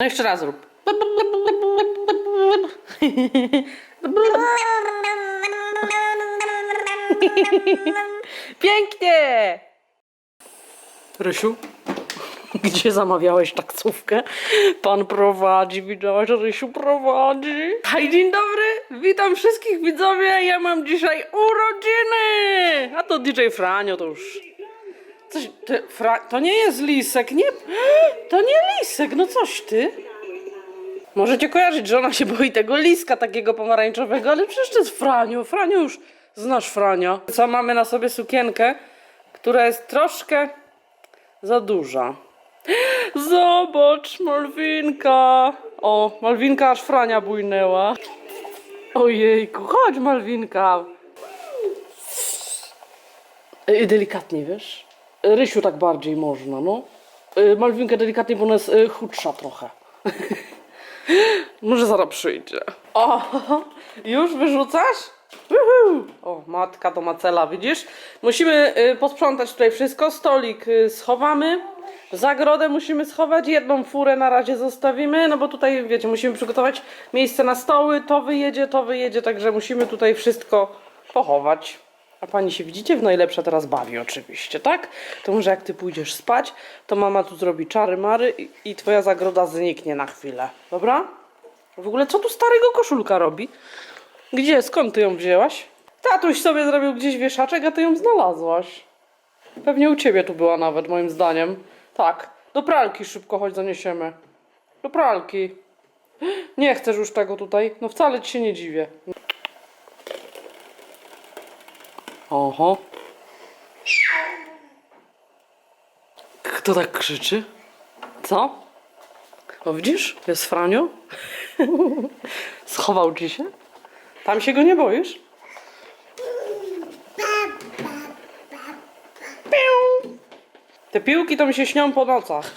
No jeszcze raz rób. Pięknie! Rysiu, gdzie zamawiałeś taksówkę? Pan prowadzi, widziałaś, Rysiu prowadzi. Hej, dzień dobry, witam wszystkich widzowie, ja mam dzisiaj urodziny! A to DJ Franio to już... Coś, ty, fra, to nie jest lisek, nie... To nie lisek, no coś ty. Możecie kojarzyć, że ona się boi tego liska takiego pomarańczowego, ale przecież to jest Franio. Franio już znasz Frania. Co mamy na sobie sukienkę, która jest troszkę za duża. Zobacz, Malwinka. O, Malwinka aż Frania bujnęła. Ojejku, chodź Malwinka. Y, Delikatnie, wiesz? Rysiu tak bardziej można, no. Y, Malwinka delikatnie, bo ona jest y, chudsza trochę. Może zaraz przyjdzie. O, już wyrzucasz? Uhu. O, matka to macela, widzisz? Musimy y, posprzątać tutaj wszystko. Stolik schowamy. Zagrodę musimy schować. Jedną furę na razie zostawimy, no bo tutaj, wiecie, musimy przygotować miejsce na stoły. To wyjedzie, to wyjedzie, także musimy tutaj wszystko pochować. A pani się widzicie? W najlepsza teraz bawi oczywiście, tak? To może jak ty pójdziesz spać, to mama tu zrobi czary mary i, twoja zagroda zniknie na chwilę. Dobra? W ogóle co tu starego koszulka robi? Gdzie? Skąd ty ją wzięłaś? Tatuś sobie zrobił gdzieś wieszaczek, a ty ją znalazłaś. Pewnie u ciebie tu była nawet, moim zdaniem. Tak. Do pralki szybko chodź zaniesiemy. Do pralki. Nie chcesz już tego tutaj? No wcale ci się nie dziwię. Oho. Kto tak krzyczy? Co? O widzisz? Jest Franio. Schował ci się? Tam się go nie boisz? Te piłki to mi się śnią po nocach.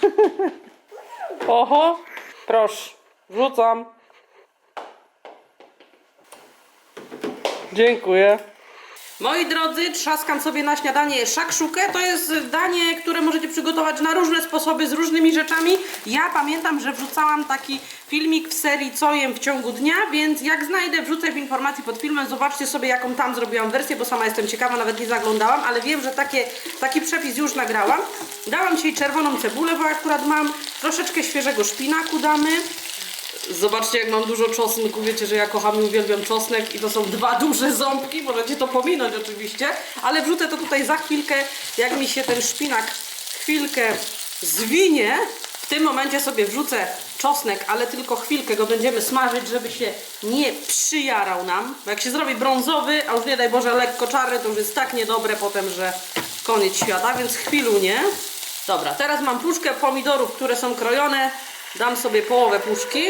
Oho. Proszę. Wrzucam. Dziękuję. Moi drodzy, trzaskam sobie na śniadanie szakszukę. To jest danie, które możecie przygotować na różne sposoby, z różnymi rzeczami. Ja pamiętam, że wrzucałam taki filmik w serii Co jem w ciągu dnia, więc jak znajdę, wrzucę w informacji pod filmem. Zobaczcie sobie, jaką tam zrobiłam wersję, bo sama jestem ciekawa, nawet nie zaglądałam, ale wiem, że takie, taki przepis już nagrałam. Dałam dzisiaj czerwoną cebulę, bo akurat mam troszeczkę świeżego szpinaku damy. Zobaczcie, jak mam dużo czosnku. Wiecie, że ja kocham i uwielbiam czosnek i to są dwa duże ząbki. Możecie to pominąć oczywiście, ale wrzucę to tutaj za chwilkę, jak mi się ten szpinak chwilkę zwinie. W tym momencie sobie wrzucę czosnek, ale tylko chwilkę go będziemy smażyć, żeby się nie przyjarał nam. Bo jak się zrobi brązowy, a już nie daj Boże lekko czarny, to już jest tak niedobre potem, że koniec świata, więc chwilu nie. Dobra, teraz mam puszkę pomidorów, które są krojone. Dam sobie połowę puszki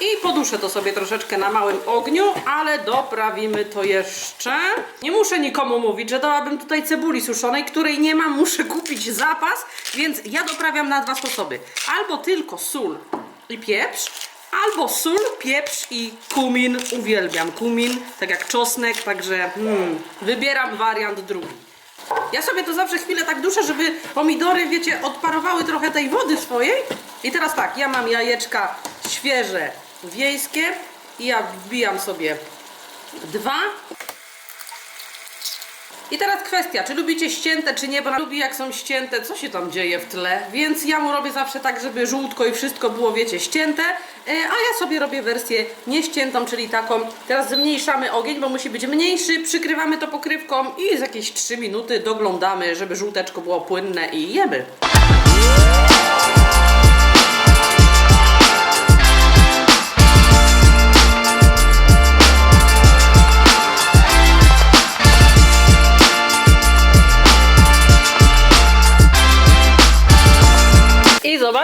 i poduszę to sobie troszeczkę na małym ogniu, ale doprawimy to jeszcze. Nie muszę nikomu mówić, że dałabym tutaj cebuli suszonej, której nie mam, muszę kupić zapas, więc ja doprawiam na dwa sposoby. Albo tylko sól i pieprz, albo sól, pieprz i kumin. Uwielbiam kumin, tak jak czosnek, także hmm, wybieram wariant drugi. Ja sobie to zawsze chwilę tak duszę, żeby pomidory, wiecie, odparowały trochę tej wody swojej. I teraz tak, ja mam jajeczka świeże, wiejskie. I ja wbijam sobie dwa. I teraz kwestia, czy lubicie ścięte, czy nie, bo lubi jak są ścięte, co się tam dzieje w tle, więc ja mu robię zawsze tak, żeby żółtko i wszystko było, wiecie, ścięte, e, a ja sobie robię wersję nieściętą, czyli taką, teraz zmniejszamy ogień, bo musi być mniejszy, przykrywamy to pokrywką i z jakieś 3 minuty doglądamy, żeby żółteczko było płynne i jemy.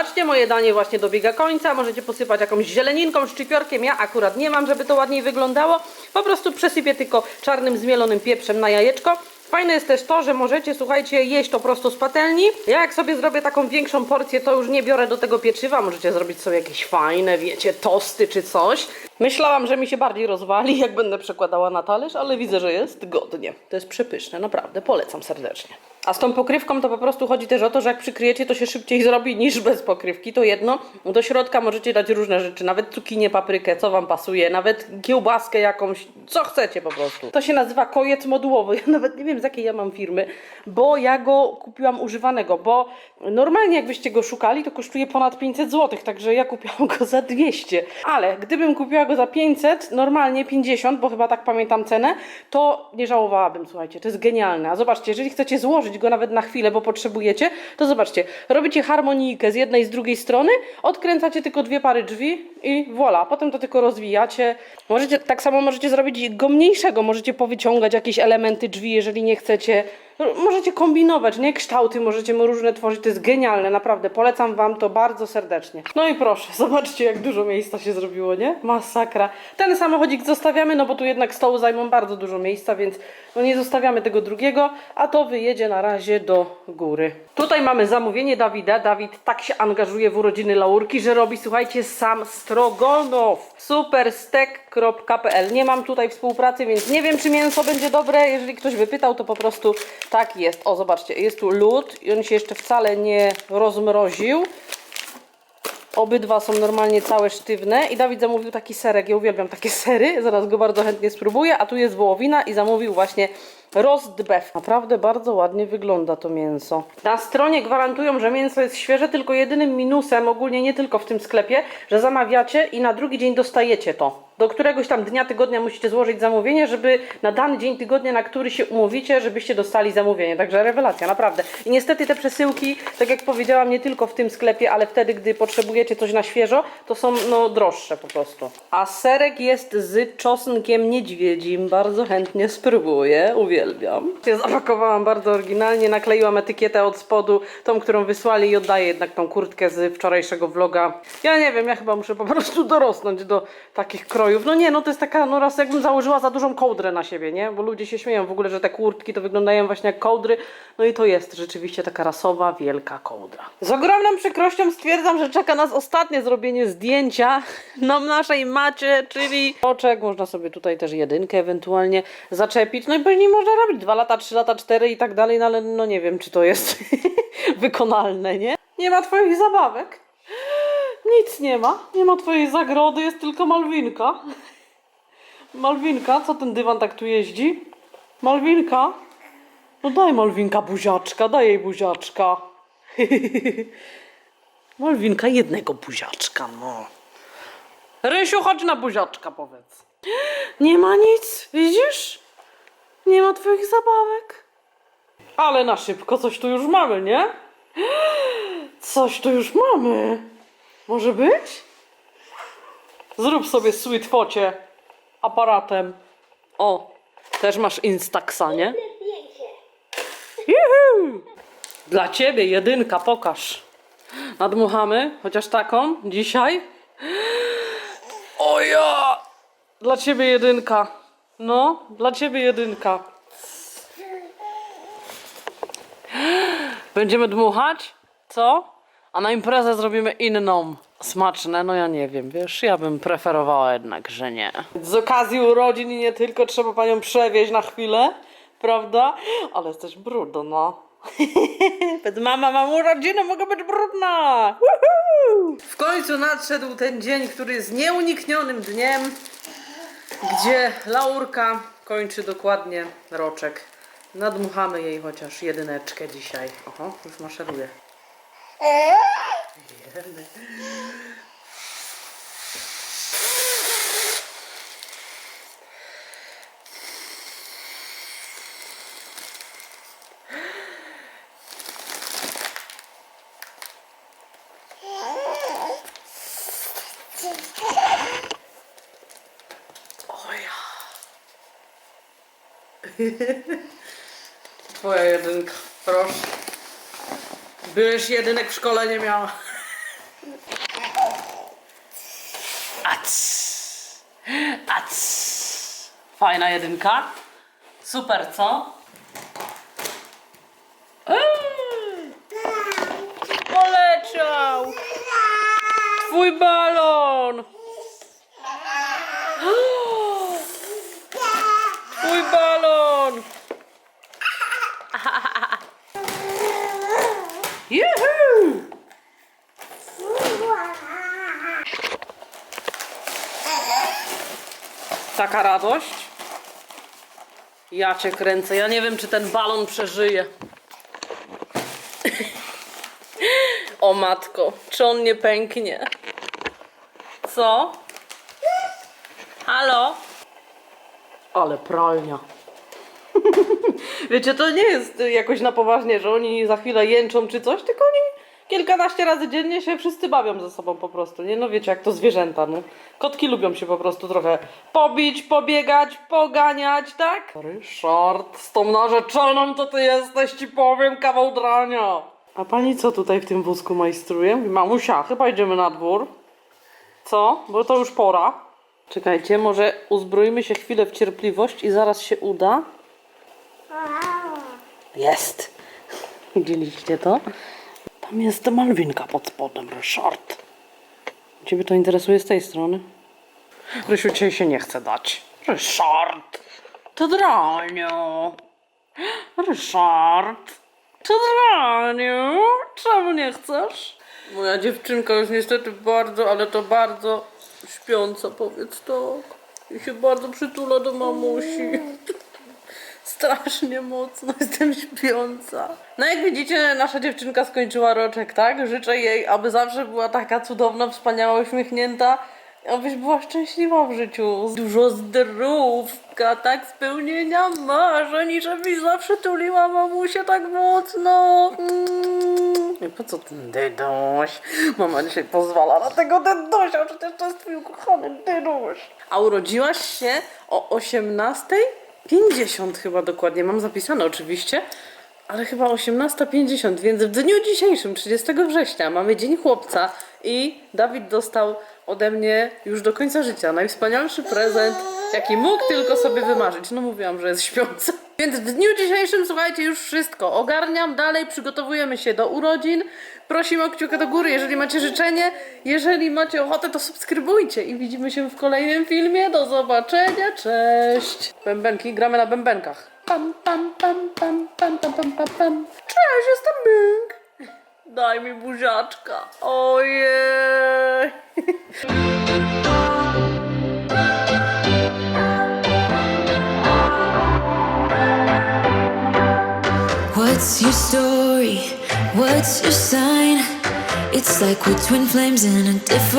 Zobaczcie, moje danie właśnie dobiega końca. Możecie posypać jakąś zieleninką, szczypiorkiem. Ja akurat nie mam, żeby to ładniej wyglądało. Po prostu przesypię tylko czarnym zmielonym pieprzem na jajeczko. Fajne jest też to, że możecie, słuchajcie, jeść to prosto z patelni. Ja jak sobie zrobię taką większą porcję, to już nie biorę do tego pieczywa. Możecie zrobić sobie jakieś fajne, wiecie, tosty czy coś. Myślałam, że mi się bardziej rozwali, jak będę przekładała na talerz, ale widzę, że jest godnie. To jest przepyszne, naprawdę. Polecam serdecznie. A z tą pokrywką to po prostu chodzi też o to, że jak przykryjecie, to się szybciej zrobi niż bez pokrywki. To jedno. Do środka możecie dać różne rzeczy, nawet cukinię, paprykę, co wam pasuje, nawet kiełbaskę jakąś, co chcecie po prostu. To się nazywa kojec modułowy. Ja nawet nie wiem z jakiej ja mam firmy, bo ja go kupiłam używanego, bo normalnie jakbyście go szukali, to kosztuje ponad 500 zł, także ja kupiłam go za 200. Ale gdybym kupiła go za 500, normalnie 50, bo chyba tak pamiętam cenę, to nie żałowałabym, słuchajcie, to jest genialne. A zobaczcie, jeżeli chcecie złożyć go nawet na chwilę, bo potrzebujecie, to zobaczcie, robicie harmonijkę z jednej i z drugiej strony, odkręcacie tylko dwie pary drzwi i voilà, potem to tylko rozwijacie. Możecie, tak samo możecie zrobić go mniejszego, możecie powyciągać jakieś elementy drzwi, jeżeli nie chcecie. Możecie kombinować, nie? Kształty możecie mu różne tworzyć, to jest genialne, naprawdę. Polecam Wam to bardzo serdecznie. No i proszę, zobaczcie jak dużo miejsca się zrobiło, nie? Masakra. Ten samochodzik zostawiamy, no bo tu jednak stołu zajmą bardzo dużo miejsca, więc no nie zostawiamy tego drugiego, a to wyjedzie na razie do góry. Tutaj mamy zamówienie Dawida. Dawid tak się angażuje w urodziny Laurki, że robi, słuchajcie, sam strogonow. Superstek.pl Nie mam tutaj współpracy, więc nie wiem, czy mięso będzie dobre. Jeżeli ktoś by pytał, to po prostu tak jest. O, zobaczcie, jest tu lód i on się jeszcze wcale nie rozmroził. Obydwa są normalnie całe sztywne i Dawid zamówił taki serek. Ja uwielbiam takie sery, zaraz go bardzo chętnie spróbuję. A tu jest wołowina i zamówił właśnie beef. Naprawdę bardzo ładnie wygląda to mięso. Na stronie gwarantują, że mięso jest świeże, tylko jedynym minusem, ogólnie nie tylko w tym sklepie, że zamawiacie i na drugi dzień dostajecie to. Do któregoś tam dnia tygodnia musicie złożyć zamówienie, żeby na dany dzień tygodnia, na który się umówicie, żebyście dostali zamówienie. Także rewelacja, naprawdę. I niestety te przesyłki, tak jak powiedziałam, nie tylko w tym sklepie, ale wtedy, gdy potrzebujecie coś na świeżo, to są no droższe po prostu. A serek jest z czosnkiem niedźwiedzim. Bardzo chętnie spróbuję. Uwielbiam. Ja zapakowałam bardzo oryginalnie, nakleiłam etykietę od spodu, tą, którą wysłali i oddaję jednak tą kurtkę z wczorajszego vloga. Ja nie wiem, ja chyba muszę po prostu dorosnąć do takich krojów. No nie, no to jest taka, no raz jakbym założyła za dużą kołdrę na siebie, nie? Bo ludzie się śmieją w ogóle, że te kurtki to wyglądają właśnie jak kołdry. No i to jest rzeczywiście taka rasowa, wielka kołdra. Z ogromną przykrością stwierdzam, że czeka nas ostatnie zrobienie zdjęcia na naszej macie, czyli oczek. Można sobie tutaj też jedynkę ewentualnie zaczepić. No i później można robić 2 lata, 3 lata, 4 i tak dalej, no ale no nie wiem, czy to jest wykonalne, nie? Nie ma twoich zabawek. Nic nie ma. Nie ma twojej zagrody, jest tylko Malwinka. Malwinka, co ten dywan tak tu jeździ? Malwinka? No daj Malwinka buziaczka, daj jej buziaczka. Malwinka jednego buziaczka, no. Rysiu, chodź na buziaczka, powiedz. Nie ma nic, widzisz? Nie ma twoich zabawek. Ale na szybko coś tu już mamy, nie? Coś tu już mamy. Może być? Zrób sobie sweet focie aparatem. O, też masz Instaxa, nie? Juhu! Dla ciebie jedynka, pokaż. Nadmuchamy, chociaż taką dzisiaj. O ja! Dla ciebie jedynka. No, dla ciebie jedynka. Będziemy dmuchać? Co? A na imprezę zrobimy inną. Smaczne? No ja nie wiem, wiesz, ja bym preferowała jednak, że nie. Z okazji urodzin i nie tylko trzeba panią przewieźć na chwilę, prawda? Ale jesteś brudna. Powiedz, mama, mam urodziny, mogę być brudna. Woohoo! W końcu nadszedł ten dzień, który jest nieuniknionym dniem, gdzie Laurka kończy dokładnie roczek. Nadmuchamy jej chociaż jedyneczkę dzisiaj. Oho, już maszeruje. Jemy. Twoja jedynka, proszę. Byłeś jedynek w szkole, nie miała. Ac. Ac. Fajna jedynka. Super, co? Eee. Poleciał! Twój balon! Twój balon! Taka radość. Ja cię kręcę. Ja nie wiem, czy ten balon przeżyje. O matko, czy on nie pęknie? Co? Halo? Ale pralnia. Wiecie, to nie jest jakoś na poważnie, że oni za chwilę jęczą czy coś, tylko oni kilkanaście razy dziennie się wszyscy bawią ze sobą po prostu, nie? No wiecie, jak to zwierzęta, no. Kotki lubią się po prostu trochę pobić, pobiegać, poganiać, tak? Ryszard, z tą narzeczoną to ty jesteś, ci powiem, kawał drania. A pani co tutaj w tym wózku majstruje? Mówi, Mamusia, chyba idziemy na dwór. Co? Bo to już pora. Czekajcie, może uzbroimy się chwilę w cierpliwość i zaraz się uda. Jest. Widzieliście to? Tam jest Malwinka pod spodem, Ryszard. Ciebie to interesuje z tej strony? Rysiu cię się nie chce dać. Ryszard! To draniu! Ryszard! To draniu! Czemu nie chcesz? Moja dziewczynka jest niestety bardzo, ale to bardzo śpiąca, powiedz tak. I się bardzo przytula do mamusi. Strasznie mocno jestem śpiąca. No jak widzicie, nasza dziewczynka skończyła roczek, tak? Życzę jej, aby zawsze była taka cudowna, wspaniała, uśmiechnięta. Abyś była szczęśliwa w życiu. Dużo zdrówka, tak? Spełnienia marzeń żebyś zawsze tuliła mamusię tak mocno. Mm. I po co ten dyduś? Mama dzisiaj pozwala na tego dydusia, przecież to jest twój ukochany dyduś. A urodziłaś się o 18.50 chyba dokładnie. Mam zapisane oczywiście. Ale chyba 18.50, więc w dniu dzisiejszym, 30 września, mamy Dzień Chłopca i Dawid dostał ode mnie już do końca życia najwspanialszy prezent, jaki mógł tylko sobie wymarzyć. No mówiłam, że jest śpiący. Więc w dniu dzisiejszym, słuchajcie, już wszystko. Ogarniam dalej, przygotowujemy się do urodzin. Prosimy o kciukę do góry, jeżeli macie życzenie. Jeżeli macie ochotę, to subskrybujcie i widzimy się w kolejnym filmie. Do zobaczenia, cześć! Bębenki, gramy na bębenkach. Pam, pam, pam, pam, pam, pam, pam, pam, pam. Cześć, jestem Bing. Daj mi buziaczka. Ojej. What's your story? What's your sign? It's like we're twin flames in a different